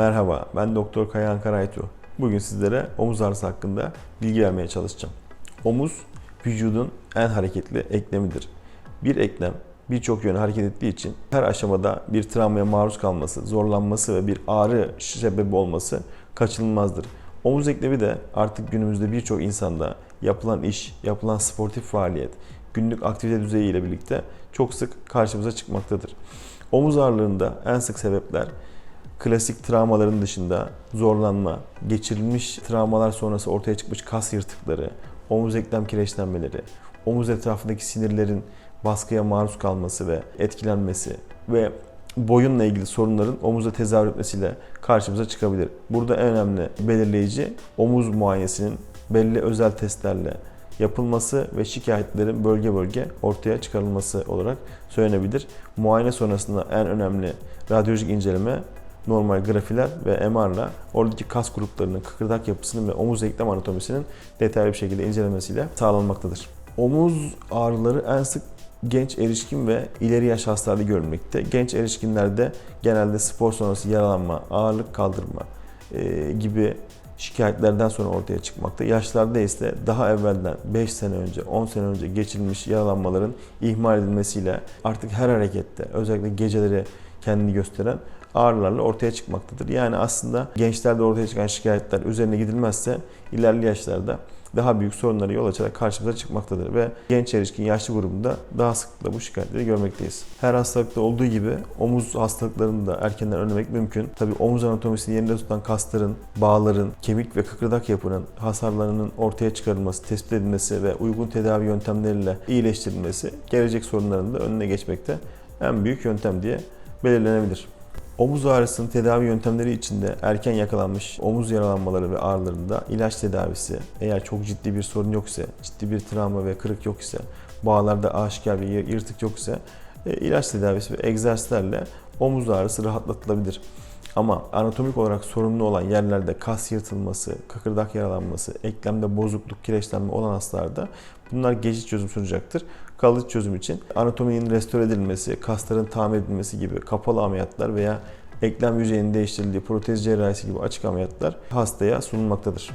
Merhaba, ben Doktor Kayahan Karaytu. Bugün sizlere omuz ağrısı hakkında bilgi vermeye çalışacağım. Omuz, vücudun en hareketli eklemidir. Bir eklem birçok yöne hareket ettiği için her aşamada bir travmaya maruz kalması, zorlanması ve bir ağrı sebebi olması kaçınılmazdır. Omuz eklemi de artık günümüzde birçok insanda yapılan iş, yapılan sportif faaliyet, günlük aktivite düzeyi ile birlikte çok sık karşımıza çıkmaktadır. Omuz ağrılarında en sık sebepler klasik travmaların dışında zorlanma, geçirilmiş travmalar sonrası ortaya çıkmış kas yırtıkları, omuz eklem kireçlenmeleri, omuz etrafındaki sinirlerin baskıya maruz kalması ve etkilenmesi ve boyunla ilgili sorunların omuzda tezahür etmesiyle karşımıza çıkabilir. Burada en önemli belirleyici omuz muayenesinin belli özel testlerle yapılması ve şikayetlerin bölge bölge ortaya çıkarılması olarak söylenebilir. Muayene sonrasında en önemli radyolojik inceleme normal grafiler ve MR'la oradaki kas gruplarının kıkırdak yapısının ve omuz eklem anatomisinin detaylı bir şekilde incelemesiyle sağlanmaktadır. Omuz ağrıları en sık genç erişkin ve ileri yaş hastalarda görülmekte. Genç erişkinlerde genelde spor sonrası yaralanma, ağırlık kaldırma e, gibi şikayetlerden sonra ortaya çıkmakta. Yaşlarda ise daha evvelden 5 sene önce, 10 sene önce geçirilmiş yaralanmaların ihmal edilmesiyle artık her harekette özellikle geceleri kendini gösteren ağrılarla ortaya çıkmaktadır. Yani aslında gençlerde ortaya çıkan şikayetler üzerine gidilmezse ilerli yaşlarda daha büyük sorunlara yol açarak karşımıza çıkmaktadır ve genç erişkin yaşlı grubunda daha sıklıkla bu şikayetleri görmekteyiz. Her hastalıkta olduğu gibi omuz hastalıklarını da erkenden önlemek mümkün. Tabi omuz anatomisini yerinde tutan kasların, bağların, kemik ve kıkırdak yapının hasarlarının ortaya çıkarılması, tespit edilmesi ve uygun tedavi yöntemleriyle iyileştirilmesi gelecek sorunların da önüne geçmekte en büyük yöntem diye belirlenebilir. Omuz ağrısının tedavi yöntemleri içinde erken yakalanmış omuz yaralanmaları ve ağrılarında ilaç tedavisi, eğer çok ciddi bir sorun yok ise, ciddi bir travma ve kırık yok ise, bağlarda aşikar bir yırtık yok ise ilaç tedavisi ve egzersizlerle omuz ağrısı rahatlatılabilir. Ama anatomik olarak sorunlu olan yerlerde kas yırtılması, kıkırdak yaralanması, eklemde bozukluk, kireçlenme olan hastalarda bunlar geçici çözüm sunacaktır. Kalıcı çözüm için anatominin restore edilmesi, kasların tamir edilmesi gibi kapalı ameliyatlar veya eklem yüzeyinin değiştirildiği protez cerrahisi gibi açık ameliyatlar hastaya sunulmaktadır.